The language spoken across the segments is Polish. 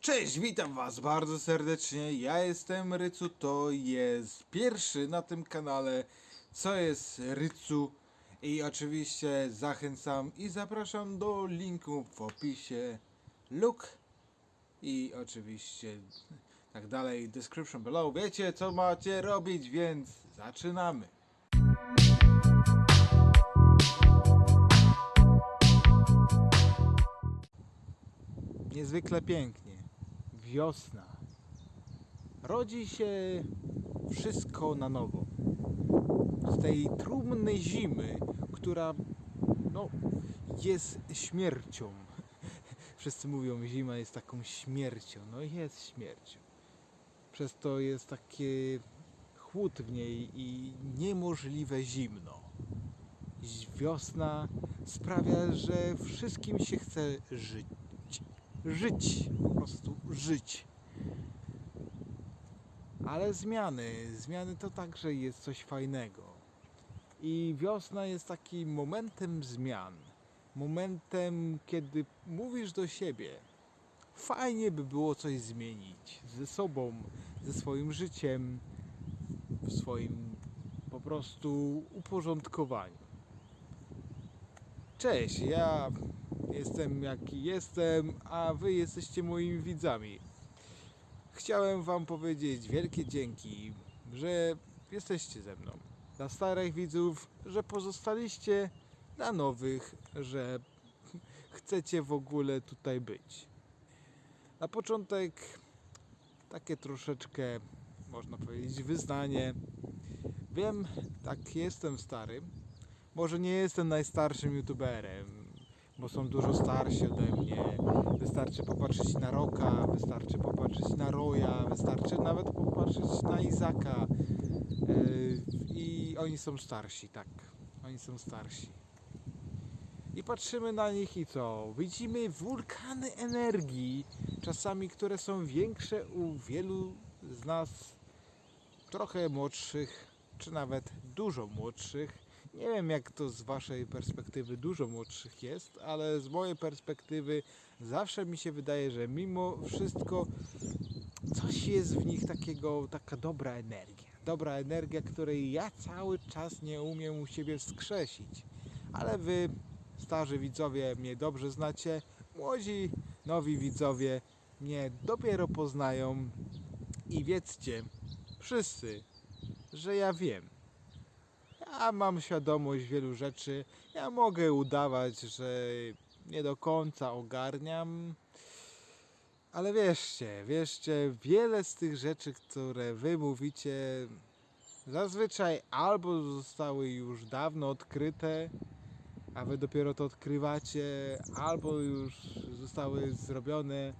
Cześć, witam was bardzo serdecznie. Ja jestem Rycu, to jest pierwszy na tym kanale, co jest Rycu. I oczywiście zachęcam i zapraszam do linku w opisie luk i oczywiście tak dalej, description below. Wiecie co macie robić, więc zaczynamy. Niezwykle pięknie. Wiosna. Rodzi się wszystko na nowo. Z tej trumnej zimy, która no, jest śmiercią. Wszyscy mówią, zima jest taką śmiercią. No jest śmiercią. Przez to jest takie chłód w niej i niemożliwe zimno. Wiosna sprawia, że wszystkim się chce żyć żyć, po prostu żyć. Ale zmiany, zmiany to także jest coś fajnego. I wiosna jest takim momentem zmian. Momentem, kiedy mówisz do siebie, fajnie by było coś zmienić ze sobą, ze swoim życiem, w swoim po prostu uporządkowaniu. Cześć, ja jestem jaki jestem, a wy jesteście moimi widzami. Chciałem wam powiedzieć wielkie dzięki, że jesteście ze mną. Dla starych widzów, że pozostaliście, dla nowych, że chcecie w ogóle tutaj być. Na początek takie troszeczkę, można powiedzieć, wyznanie. Wiem, tak jestem stary. Może nie jestem najstarszym youtuberem, bo są dużo starsi ode mnie. Wystarczy popatrzeć na Roka, wystarczy popatrzeć na Roya, wystarczy nawet popatrzeć na Izaka. Yy, I oni są starsi, tak. Oni są starsi. I patrzymy na nich i co? Widzimy wulkany energii, czasami które są większe u wielu z nas, trochę młodszych, czy nawet dużo młodszych. Nie wiem, jak to z Waszej perspektywy dużo młodszych jest, ale z mojej perspektywy zawsze mi się wydaje, że mimo wszystko coś jest w nich takiego, taka dobra energia. Dobra energia, której ja cały czas nie umiem u siebie wskrzesić. Ale Wy, starzy widzowie, mnie dobrze znacie, młodzi, nowi widzowie mnie dopiero poznają i wiedzcie, wszyscy, że ja wiem. Ja mam świadomość wielu rzeczy. Ja mogę udawać, że nie do końca ogarniam. Ale wierzcie, wierzcie, wiele z tych rzeczy, które wy mówicie, zazwyczaj albo zostały już dawno odkryte, a wy dopiero to odkrywacie, albo już zostały zrobione.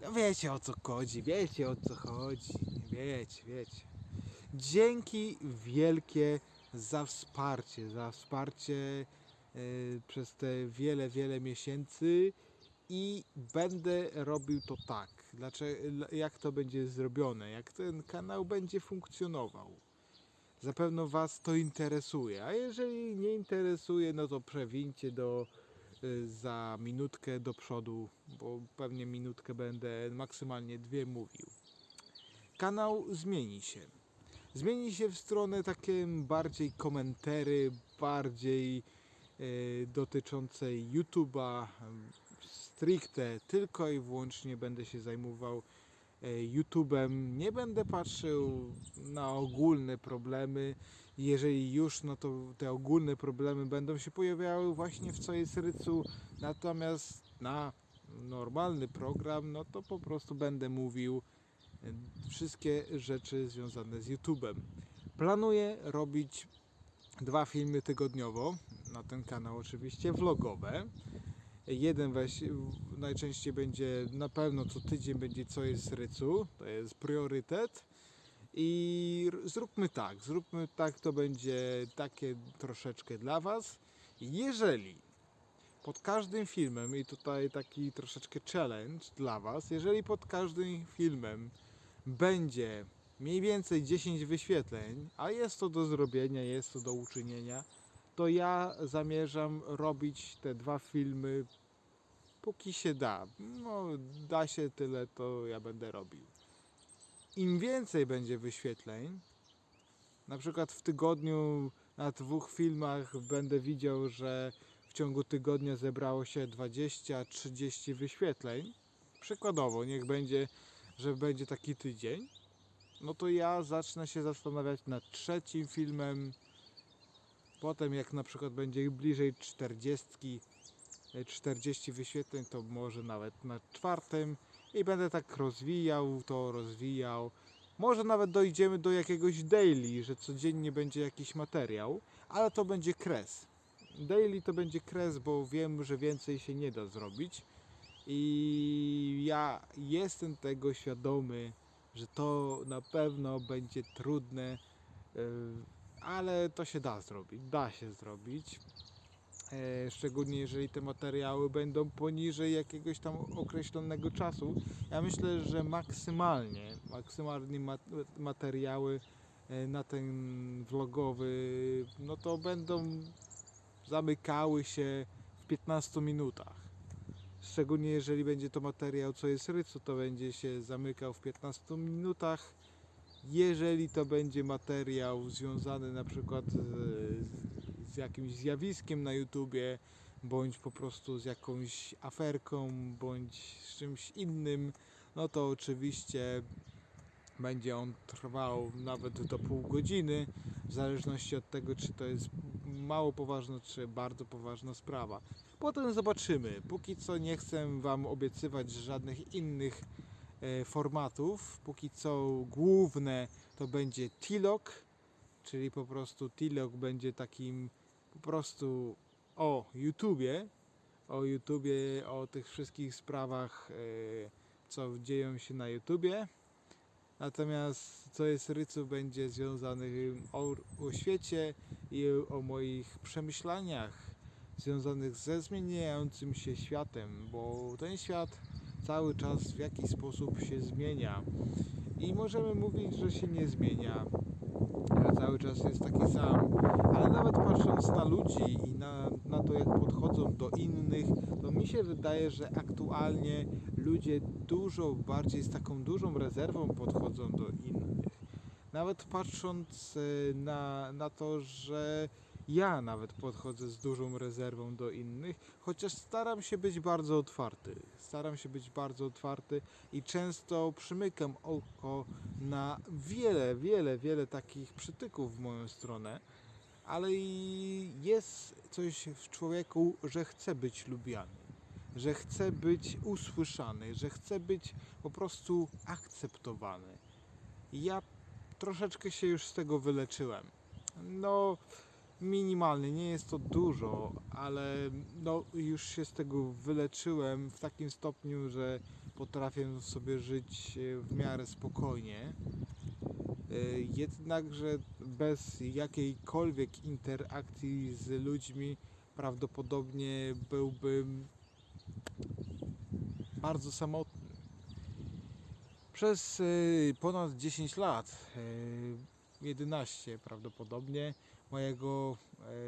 No wiecie o co chodzi, wiecie o co chodzi, wiecie, wiecie. Dzięki wielkie za wsparcie, za wsparcie e, przez te wiele, wiele miesięcy i będę robił to tak. Dlaczego, jak to będzie zrobione, jak ten kanał będzie funkcjonował. Zapewne Was to interesuje, a jeżeli nie interesuje, no to przewincie do y, za minutkę do przodu, bo pewnie minutkę będę maksymalnie dwie mówił. Kanał zmieni się zmieni się w stronę takie bardziej komentary, bardziej e, dotyczącej YouTube'a, stricte tylko i wyłącznie będę się zajmował e, YouTube'em. Nie będę patrzył na ogólne problemy. Jeżeli już, no to te ogólne problemy będą się pojawiały właśnie w co jest rycu. Natomiast na normalny program, no to po prostu będę mówił wszystkie rzeczy związane z YouTube'em. Planuję robić dwa filmy tygodniowo na ten kanał, oczywiście vlogowe. Jeden weź, najczęściej będzie, na pewno co tydzień będzie co jest rycu, to jest priorytet. I zróbmy tak, zróbmy tak, to będzie takie troszeczkę dla Was. Jeżeli pod każdym filmem, i tutaj taki troszeczkę challenge dla Was, jeżeli pod każdym filmem będzie mniej więcej 10 wyświetleń, a jest to do zrobienia, jest to do uczynienia, to ja zamierzam robić te dwa filmy póki się da. No, da się tyle, to ja będę robił. Im więcej będzie wyświetleń, na przykład w tygodniu na dwóch filmach będę widział, że w ciągu tygodnia zebrało się 20-30 wyświetleń. Przykładowo, niech będzie, że będzie taki tydzień. No to ja zacznę się zastanawiać nad trzecim filmem. Potem, jak na przykład będzie bliżej 40, e, 40 wyświetleń, to może nawet nad czwartym. I będę tak rozwijał, to rozwijał. Może nawet dojdziemy do jakiegoś daily, że codziennie będzie jakiś materiał, ale to będzie kres. Daily to będzie kres, bo wiem, że więcej się nie da zrobić. I ja jestem tego świadomy, że to na pewno będzie trudne, yy, ale to się da zrobić. Da się zrobić. E, Szczególnie jeżeli te materiały będą poniżej jakiegoś tam określonego czasu. Ja myślę, że maksymalnie, maksymalnie ma- materiały e, na ten vlogowy, no to będą zamykały się w 15 minutach. Szczególnie jeżeli będzie to materiał, co jest rycu, to będzie się zamykał w 15 minutach. Jeżeli to będzie materiał związany na przykład z, z jakimś zjawiskiem na YouTubie, bądź po prostu z jakąś aferką, bądź z czymś innym, no to oczywiście będzie on trwał nawet do pół godziny, w zależności od tego, czy to jest mało poważna, czy bardzo poważna sprawa. Potem zobaczymy. Póki co nie chcę Wam obiecywać żadnych innych e, formatów. Póki co główne to będzie T-Log, czyli po prostu T-Log będzie takim po prostu o YouTubie, o YouTubie, o tych wszystkich sprawach, e, co dzieją się na YouTubie. Natomiast co jest rycu będzie związane o, o świecie i o moich przemyśleniach związanych ze zmieniającym się światem, bo ten świat cały czas w jakiś sposób się zmienia. I możemy mówić, że się nie zmienia, że cały czas jest taki sam, ale nawet patrząc na ludzi i na, na to, jak podchodzą do innych, to mi się wydaje, że aktualnie ludzie dużo bardziej z taką dużą rezerwą podchodzą do innych. Nawet patrząc e, na, na to, że ja nawet podchodzę z dużą rezerwą do innych, chociaż staram się być bardzo otwarty. Staram się być bardzo otwarty i często przymykam oko na wiele, wiele, wiele takich przytyków w moją stronę, ale jest coś w człowieku, że chce być lubiany, że chce być usłyszany, że chce być po prostu akceptowany. Ja troszeczkę się już z tego wyleczyłem. No, minimalnie, nie jest to dużo, ale no, już się z tego wyleczyłem w takim stopniu, że potrafię sobie żyć e, w miarę spokojnie. E, Jednakże bez jakiejkolwiek interakcji z ludźmi prawdopodobnie byłbym bardzo samotny. Przez e, ponad 10 lat, e, 11 prawdopodobnie, mojego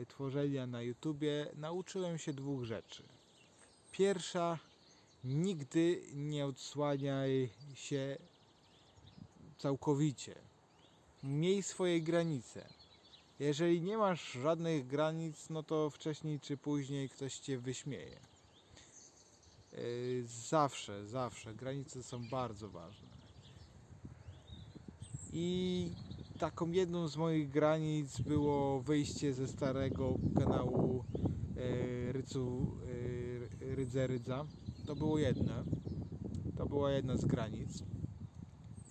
e, tworzenia na YouTubie nauczyłem się dwóch rzeczy. Pierwsza, nigdy nie odsłaniaj się całkowicie. Miej swoje granice. Jeżeli nie masz żadnych granic, no to wcześniej czy później ktoś cię wyśmieje. E, Zawsze, zawsze. Granice są bardzo ważne. I taką jedną z moich granic było wyjście ze starego kanału e, Rycu e, Rydze Rydza. To było jedne. To była jedna z granic.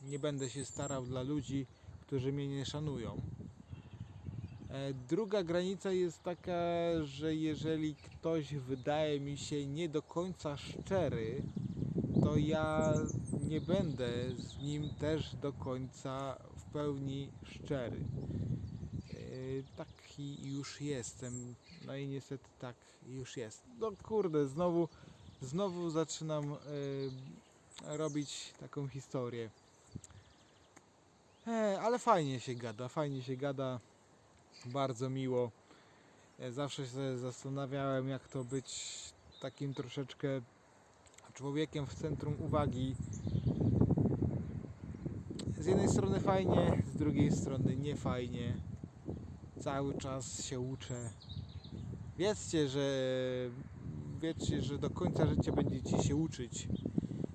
Nie będę się starał dla ludzi, którzy mnie nie szanują. E, Druga granica jest taka, że jeżeli ktoś wydaje mi się nie do końca szczery, to ja nie będę z nim też do końca w pełni szczery. E, Taki już jestem. No i niestety tak już jest. No kurde, znowu, znowu zaczynam e, robić taką historię. Ale fajnie się gada, fajnie się gada. Bardzo miło. E, Zawsze się zastanawiałem, jak to być takim troszeczkę człowiekiem w centrum uwagi. Z jednej strony fajnie, z drugiej strony nie fajnie. Cały czas się uczę. Wiedzcie, że wiedzcie, że do końca życia będziecie się uczyć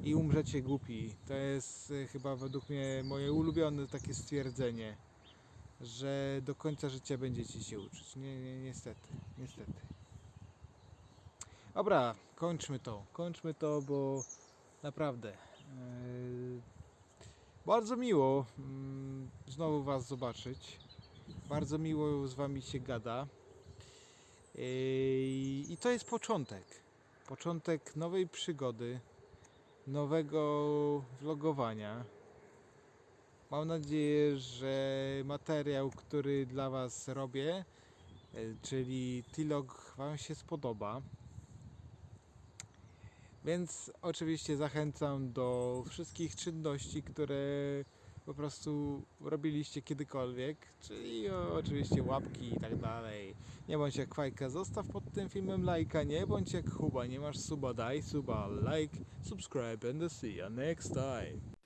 i umrzecie głupi. To jest e, chyba według mnie moje ulubione takie stwierdzenie, że do końca życia będziecie się uczyć. Nie, nie niestety, niestety. Dobra, kończmy to. Kończmy to, bo naprawdę yy, bardzo miło mm, znowu Was zobaczyć. Bardzo miło z Wami się gada. Yy, I to jest początek. Początek nowej przygody, nowego vlogowania. Mam nadzieję, że materiał, który dla Was robię, yy, czyli Tilog, Wam się spodoba. Więc oczywiście zachęcam do wszystkich czynności, które po prostu robiliście kiedykolwiek, czyli oczywiście łapki i tak dalej. Nie bądź jak fajka, zostaw pod tym filmem lajka, nie bądź jak Huba, nie masz suba, daj suba, like, subscribe and see you next time.